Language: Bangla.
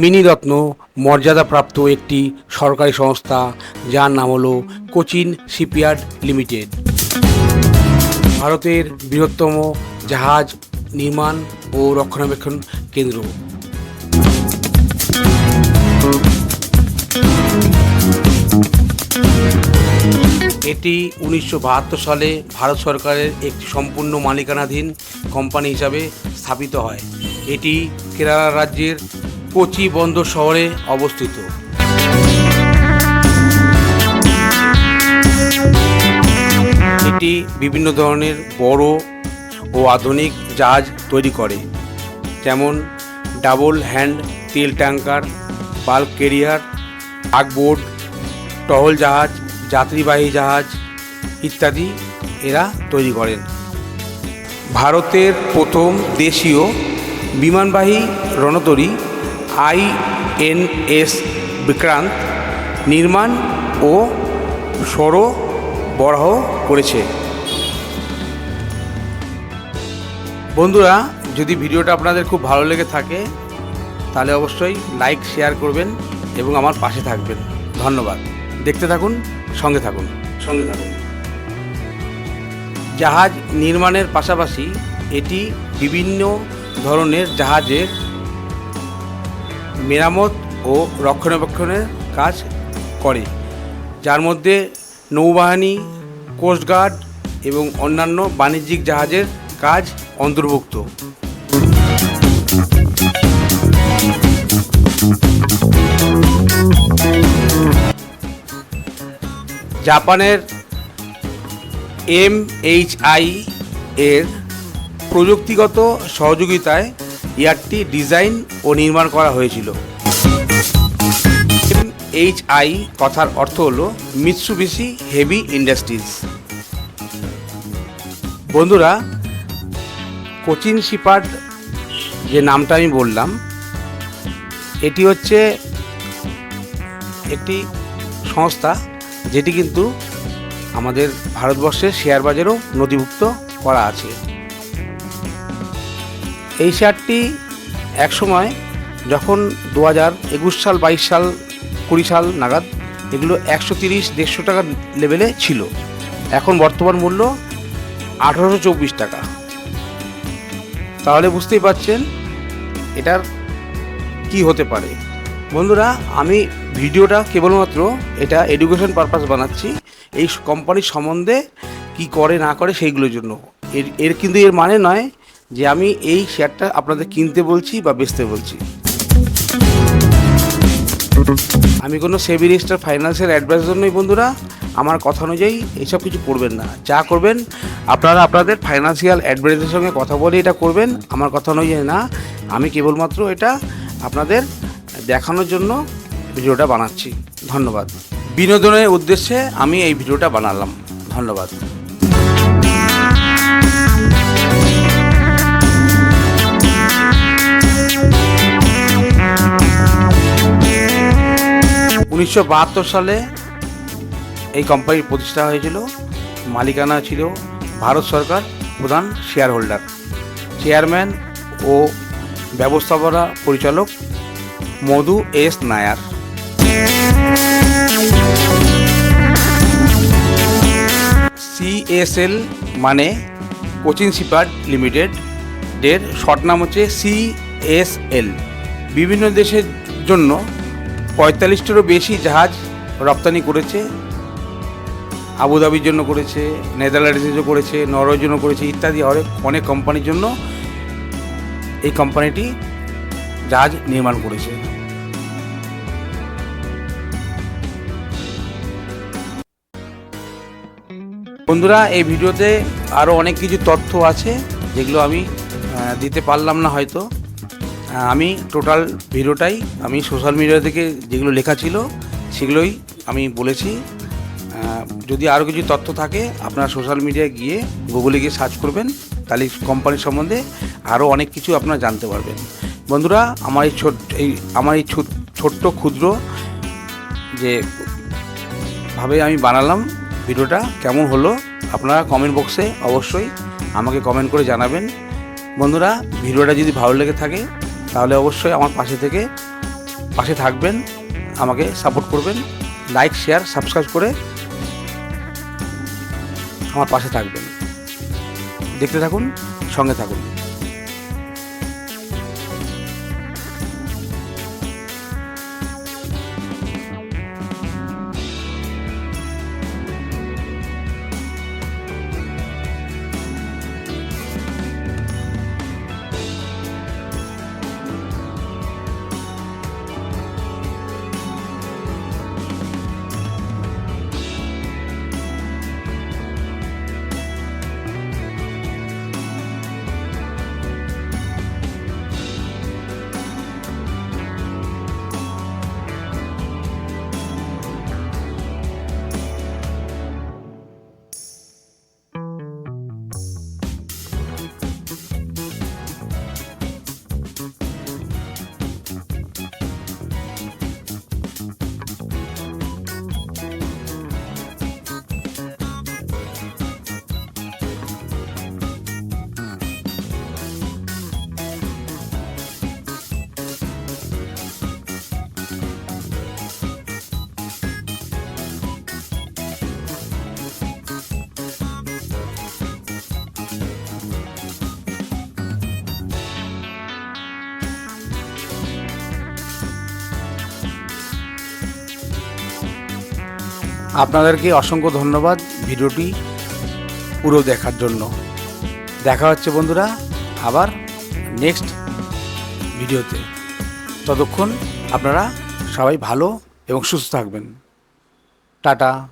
মিনিরত্ন মর্যাদাপ্রাপ্ত একটি সরকারি সংস্থা, যার নাম হলো কোচিন শিপইয়ার্ড লিমিটেড। ভারতের বৃহত্তম জাহাজ নির্মাণ ও রক্ষণাবেক্ষণ কেন্দ্র। এটি উনিশশো বাহাত্তর সালে ভারত সরকারের একটি সম্পূর্ণ মালিকানাধীন কোম্পানি হিসাবে স্থাপিত হয়। এটি কেরালা রাজ্যের কোচি বন্দর শহরে অবস্থিত। এটি বিভিন্ন ধরনের বড় ও আধুনিক জাহাজ তৈরি করে, যেমন ডাবল হ্যান্ড তেল ট্যাঙ্কার, বাল্ক কেরিয়ার আগবোর্ড, টহল জাহাজ, যাত্রীবাহী জাহাজ ইত্যাদি এরা তৈরি করেন। ভারতের প্রথম দেশীয় বিমানবাহী রণতরী আইএনএস বিক্রান্ত নির্মাণ ও সরবরাহ করেছে। বন্ধুরা যদি ভিডিওটা আপনাদের খুব ভালো লেগে থাকে তাহলে অবশ্যই লাইক শেয়ার করবেন এবং আমার পাশে থাকবেন। ধন্যবাদ। দেখতে থাকুন সঙ্গে থাকুন। সঙ্গে থাকুন। জাহাজ নির্মাণের পাশাপাশি এটি বিভিন্ন ধরনের জাহাজের মেরামত ও রক্ষণাবেক্ষণের কাজ করে, যার মধ্যে নৌবাহিনী কোস্টগার্ড এবং অন্যান্য বাণিজ্যিক জাহাজের কাজ অন্তর্ভুক্ত। জাপানের এমএইচআই এর প্রযুক্তিগত সহযোগিতায় ইয়ারটি ডিজাইন ও নির্মাণ করা হয়েছিল। এইচ আই কথার অর্থ হলো মিৎসুবিশি হেভি ইন্ডাস্ট্রিজ। বন্ধুরা, কোচিন শিপার্ড যে নামটা আমি বললাম, এটি হচ্ছে একটি সংস্থা যেটি কিন্তু আমাদের ভারতবর্ষের শেয়ার বাজারেও নথিভুক্ত করা আছে। এই শেয়ারটি একসময় যখন দু হাজার একুশ সাল, বাইশ সাল, কুড়ি সাল নাগাদ এগুলো একশো তিরিশ, দেড়শো টাকার লেভেলে ছিল। এখন বর্তমান মূল্য আঠারোশো চব্বিশ টাকা। তাহলে বুঝতেই পারছেন এটার কি হতে পারে। বন্ধুরা, আমি ভিডিওটা কেবলমাত্র এটা এডুকেশন পারপাস বানাচ্ছি, এই কোম্পানির সম্বন্ধে কি করে, না করে, সেইগুলোর জন্য। এর এর কিন্তু এর মানে নয় যে আমি এই শেয়ারটা আপনাদের কিনতে বলছি বা বেচতে বলছি। আমি কোনো সেভি রেজিস্টার ফাইন্যান্সিয়াল অ্যাডভাইজার নই বন্ধুরা। আমার কথা অনুযায়ী এইসব কিছু করবেন না। যা করবেন, আপনারা আপনাদের ফাইন্যান্সিয়াল অ্যাডভাইজারের সঙ্গে কথা বলে এটা করবেন। আমার কথা অনুযায়ী না। আমি কেবলমাত্র এটা আপনাদের দেখানোর জন্য ভিডিওটা বানাচ্ছি। ধন্যবাদ। বিনোদনের উদ্দেশ্যে আমি এই ভিডিওটা বানালাম। ধন্যবাদ। উনিশশো বাহাত্তর সালে এই কোম্পানির প্রতিষ্ঠা হয়েছিল। মালিকানা ছিল ভারত সরকার প্রধান শেয়ার হোল্ডার চেয়ারম্যান ও ব্যবস্থাপনা পরিচালক মধু এস নায়ার। সিএসএল মানে কোচিং শিপার্ড লিমিটেড এর শর্ট নাম হচ্ছে সিএসএল বিভিন্ন দেশের জন্য পঁয়তাল্লিশটিরও বেশি জাহাজ রপ্তানি করেছে, আবুধাবির জন্য করেছে নেদারল্যান্ডসের করেছে, নরওয়ের জন্য করেছে, ইত্যাদি অনেক অনেক কোম্পানির জন্য এই কোম্পানিটি জাহাজ নির্মাণ করেছে। বন্ধুরা, এই ভিডিওতে আরও অনেক কিছু তথ্য আছে যেগুলো আমি দিতে পারলাম না হয়তো। আমি টোটাল ভিডিওটাই, আমি সোশ্যাল মিডিয়া থেকে যেগুলো লেখা ছিল, সেগুলোই আমি বলেছি। যদি আরও কিছু তথ্য থাকে, আপনারা সোশ্যাল মিডিয়ায় গিয়ে গুগলে গিয়ে সার্চ করবেন, তাহলে কোম্পানির সম্বন্ধে আরও অনেক কিছু আপনারা জানতে পারবেন। বন্ধুরা, আমার এই ছোট এই আমার এই ছোট- ছোট্ট ক্ষুদ্র যে ভাবে আমি বানালাম ভিডিওটা, কেমন হলো, আপনারা কমেন্ট বক্সে অবশ্যই আমাকে কমেন্ট করে জানাবেন। বন্ধুরা, ভিডিওটা যদি ভালো লেগে থাকে তাহলে অবশ্যই আমার পাশে থেকে পাশে থাকবেন, আমাকে সাপোর্ট করবেন লাইক শেয়ার সাবস্ক্রাইব করে আমার পাশে থাকবেন। দেখতে থাকুন, সঙ্গে থাকুন। আপনাদেরকে অসংখ্য ধন্যবাদ ভিডিওটি পুরো দেখার জন্য। দেখা হচ্ছে বন্ধুরা আবার নেক্সট ভিডিওতে। ততক্ষণ আপনারা সবাই ভালো এবং সুস্থ থাকবেন। টাটা।